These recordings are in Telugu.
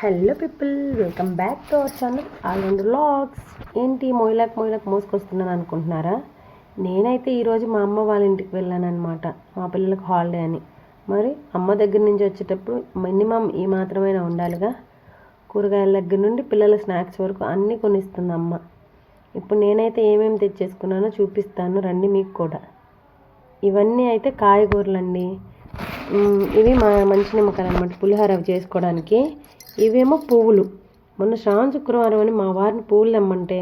Hello people welcome back to our channel all and vlogs ఏంటి మొయిలాక్ మొయిలాక్ మోసుకొస్తున్నాను అనుకుంటున్నారా? నేనైతే ఈరోజు మా అమ్మ వాళ్ళ ఇంటికి వెళ్ళాను అనమాట మా పిల్లలకు హాలిడే అని. మరి అమ్మ దగ్గర నుంచి వచ్చేటప్పుడు మినిమం ఈ మాత్రమైనా ఉండాలిగా? కూరగాయల దగ్గర నుండి పిల్లల స్నాక్స్ వరకు అన్నీ కొనిస్తుంది అమ్మ. ఇప్పుడు నేనైతే ఏమేమి తెచ్చేసుకున్నానో చూపిస్తాను. రండి మీకు కూడా. ఇవన్నీ అయితే కాయగూరలండి. అండి ఇవి మా మంచి నిమ్మకాయలు అనమాట పులిహోర చేసుకోవడానికి. ఇవేమో పువ్వులు. మొన్న శ్రావణ శుక్రవారం అని మా వారిని పువ్వులు తెమ్మంటే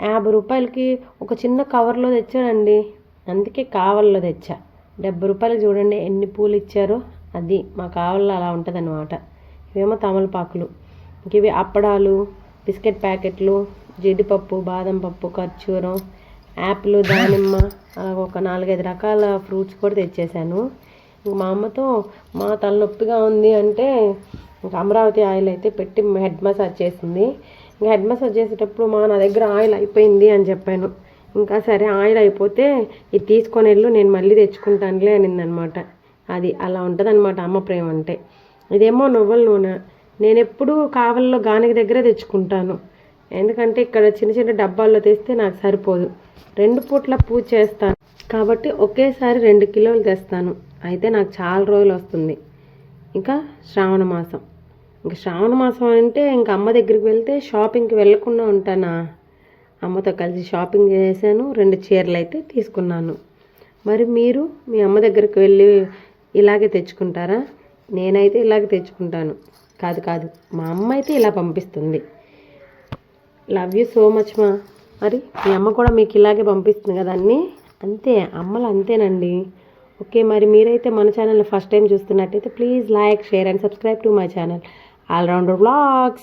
యాభై రూపాయలకి ఒక చిన్న కవర్లో తెచ్చాడండి. అందుకే కావల్లో తెచ్చా. డెబ్బై రూపాయలు చూడండి ఎన్ని పూలు ఇచ్చారో. అది మా కావల్లో అలా ఉంటుంది అనమాట ఇవేమో తమలపాకులు. ఇంక ఇవి అప్పడాలు బిస్కెట్ ప్యాకెట్లు జీడిపప్పు బాదం పప్పు ఖర్జూరం యాపిల్ దానిమ్మ అలా ఒక నాలుగైదు రకాల ఫ్రూట్స్ కూడా తెచ్చేసాను ఇంక మా అమ్మతో మా తలనొప్పిగా ఉంది అంటే ఇంకా అమరావతి ఆయిల్ అయితే పెట్టి హెడ్ మసాజ్ చేసింది. ఇంకా హెడ్ మసాజ్ చేసేటప్పుడు మా నా దగ్గర ఆయిల్ అయిపోయింది అని చెప్పాను. ఇంకా సరే ఆయిల్ అయిపోతే ఇది తీసుకొని వెళ్ళు నేను మళ్ళీ తెచ్చుకుంటానులే అనిందనమాట. అది అలా ఉంటుందన్నమాట అమ్మ ప్రేమ అంటే. ఇదేమో నువ్వుల నూనె. నేను ఎప్పుడూ కావల్లో గానికి దగ్గరే తెచ్చుకుంటాను. ఎందుకంటే ఇక్కడ చిన్న చిన్న డబ్బాల్లో తెస్తే నాకు సరిపోదు. రెండు పూట్ల పూజ చేస్తాను. కాబట్టి ఒకేసారి రెండు కిలోలు తెస్తాను. అయితే నాకు చాలా రోజులు వస్తుంది. ఇంకా శ్రావణ మాసం. ఇంకా శ్రావణ మాసం అంటే ఇంకా అమ్మ దగ్గరికి వెళ్తే షాపింగ్కి వెళ్ళకుండా ఉంటానా? అమ్మతో కలిసి షాపింగ్ చేశాను రెండు చీరలు అయితే తీసుకున్నాను. మరి మీరు మీ అమ్మ దగ్గరికి వెళ్ళి ఇలాగే తెచ్చుకుంటారా? నేనైతే ఇలాగే తెచ్చుకుంటాను. కాదు కాదు. మా అమ్మ అయితే ఇలా పంపిస్తుంది. లవ్ యూ సో మచ్ మా. మరి మీ అమ్మ కూడా మీకు ఇలాగే పంపిస్తుంది కదా అన్నీ? అంతే అమ్మలు అంతేనండి. ఓకే మరి మీరైతే మన ఛానల్ ఫస్ట్ టైం చూస్తున్నట్టయితే please like share and subscribe to my channel. Allrounder Vlogs.